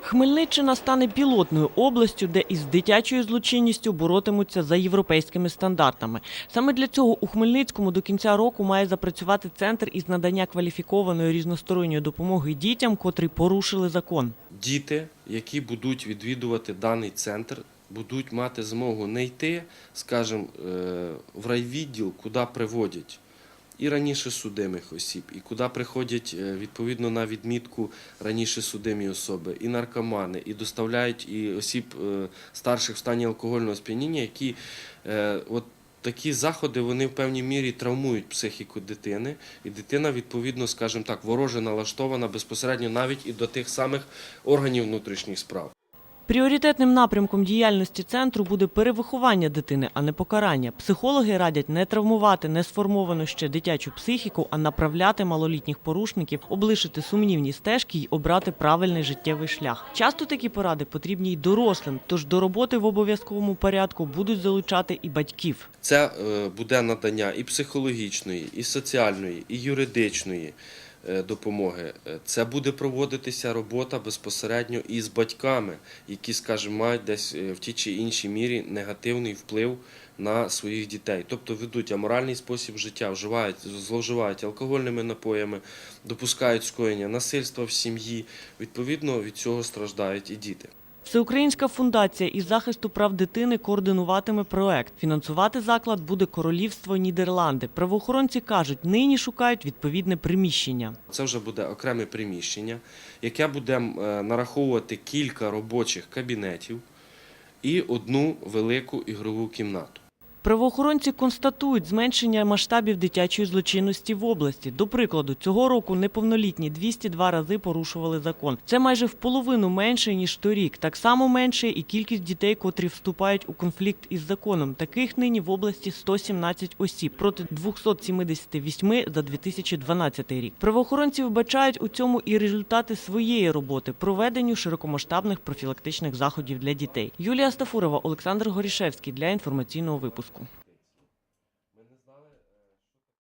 Хмельниччина стане пілотною областю, де із дитячою злочинністю боротимуться за європейськими стандартами. Саме для цього у Хмельницькому до кінця року має запрацювати центр із надання кваліфікованої різносторонньої допомоги дітям, котрі порушили закон. діти, які будуть відвідувати даний центр, будуть мати змогу не йти, скажімо, е, в райвідділ, куди приводять і раніше судимих осіб, і куди приходять е, відповідно на відмітку раніше судимі особи, і наркомани, і доставляють і осіб е, старших в стані алкогольного сп'яніння, які е, от такі заходи вони в певній мірі травмують психіку дитини, і дитина, відповідно, скажімо так, вороже налаштована безпосередньо навіть і до тих самих органів внутрішніх справ. Пріоритетним напрямком діяльності центру буде перевиховання дитини, а не покарання. Психологи радять не травмувати несформовану ще дитячу психіку, а направляти малолітніх порушників, облишити сумнівні стежки й обрати правильний життєвий шлях. Часто такі поради потрібні й дорослим, тож до роботи в обов'язковому порядку будуть залучати і батьків. Це е, буде надання і психологічної, і соціальної, і юридичної допомоги. Е, Це буде проводитися робота безпосередньо із батьками, які, скажімо, мають десь е, в тій чи іншій мірі негативний вплив на своїх дітей, тобто ведуть аморальний спосіб життя, вживають, зловживають алкогольними напоями, допускають скоєння насильства в сім'ї. Відповідно, від цього страждають і діти. Всеукраїнська фундація із захисту прав дитини координуватиме проект. Фінансувати заклад буде Королівство Нідерланди. Правоохоронці кажуть, нині шукають відповідне приміщення. Це вже буде окреме приміщення, яке буде е, нараховувати кілька робочих кабінетів і одну велику ігрову кімнату. Правоохоронці констатують зменшення масштабів дитячої злочинності в області. До прикладу, цього року неповнолітні 202 рази порушували закон. Це майже в половину менше ніж торік. Так само менше і кількість дітей, котрі вступають у конфлікт із законом. Таких нині в області 117 осіб проти 278 за 2012 рік. Правоохоронці вбачають у цьому і результати своєї роботи проведенню широкомасштабних профілактичних заходів для дітей. Юлія Стафурова, Олександр Горішевський для інформаційного випуску. Marco.